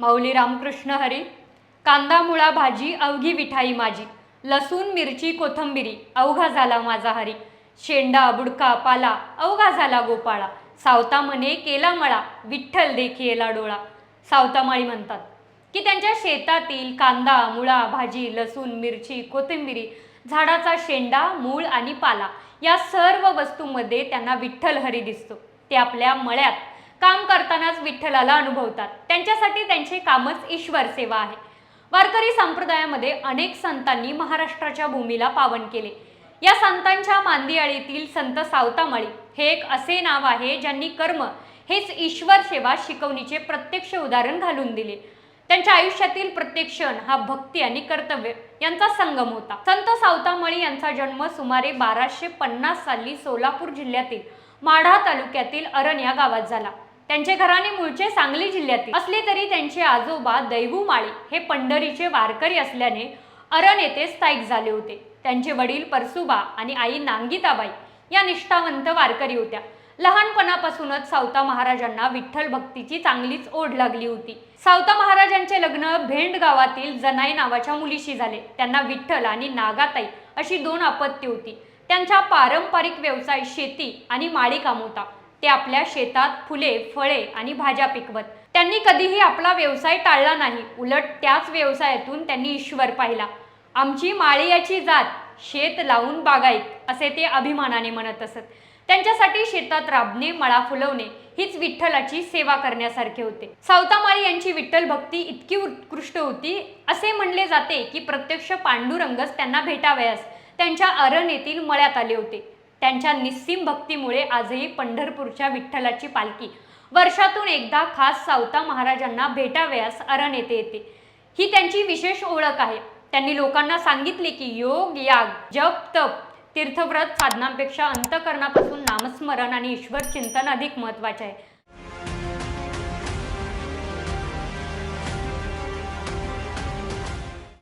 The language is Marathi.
माऊली रामकृष्ण हरी कांदा मुळा भाजी अवघी विठाई माझी लसूण मिरची कोथंबिरी अवघा झाला माझा हरी शेंडा बुडका पाला अवघा झाला गोपाळा सावता म्हणे केला मळा विठ्ठल देखिएला डोळा. सावतामाळी म्हणतात की त्यांच्या शेतातील कांदा मुळा भाजी लसूण मिरची कोथिंबिरी झाडाचा शेंडा मूळ आणि पाला या सर्व वस्तूंमध्ये त्यांना विठ्ठल हरी दिसतो. ते आपल्या मळ्यात काम करतानाच विठ्ठलाला अनुभवतात. त्यांच्यासाठी त्यांचे कामच ईश्वर सेवा आहे. वारकरी संप्रदायामध्ये अनेक संतांनी महाराष्ट्राच्या भूमीला पावन केले. या संतांच्या मांदियाळीतील संत सावतामाळी हे एक असे नाव आहे ज्यांनी कर्म हेच ईश्वर सेवा शिकवणीचे प्रत्यक्ष उदाहरण घालून दिले. त्यांच्या आयुष्यातील प्रत्येक क्षण हा भक्ती आणि कर्तव्य यांचा संगम होता. संत सावतामळी यांचा जन्म सुमारे बाराशे पन्नास साली सोलापूर जिल्ह्यातील माढा तालुक्यातील अरण या गावात झाला. त्यांचे घराणे मूळचे सांगली जिल्ह्यातील. असले तरी त्यांचे आजोबा दैवू माळी हे पंढरीचे वारकरी असल्याने अरण येथे स्थायिक झाले होते. त्यांचे वडील परसुबा आणि आई नांगिताबाई या निष्ठावंत वारकरी होत्या. लहानपणापासूनच सावता महाराजांना विठ्ठल भक्तीची चांगलीच ओढ लागली होती. सावता महाराजांचे लग्न भेंड गावातील जनाई नावाच्या मुलीशी झाले. त्यांना विठ्ठल आणि नागाताई अशी दोन अपत्य होती. त्यांचा पारंपरिक व्यवसाय शेती आणि माळीकाम होता. ते आपल्या शेतात फुले फळे आणि भाज्या पिकवत. त्यांनी कधीही आपला व्यवसाय टाळला नाही. उलट त्याच व्यवसायातून त्यांनी ईश्वर पाहिला. आमची माळियाची जात शेत लावून बागायत असे ते अभिमानाने म्हणत असत. त्यांच्यासाठी शेतात राबणे मळा फुलवणे हीच विठ्ठलाची सेवा करण्यासारखे होते. सावतामाळी यांची विठ्ठल भक्ती इतकी उत्कृष्ट होती असे म्हणले जाते की प्रत्यक्ष पांडुरंगच त्यांना भेटावयास त्यांच्या अरण येथील मळ्यात आले होते. त्यांच्या निस्सीम भक्तीमुळे आजही पंढरपूरच्या विठ्ठलाची पालखी. वर्षातून एकदा खास सावता महाराजांना भेटावयास अरण येथे येते. ही त्यांची विशेष ओळख आहे. त्यांनी लोकांना सांगितले की योग याग जप तप तीर्थव्रत साधनांपेक्षा अंतकरणापासून नामस्मरण आणि ईश्वर चिंतन अधिक महत्त्वाचे आहे.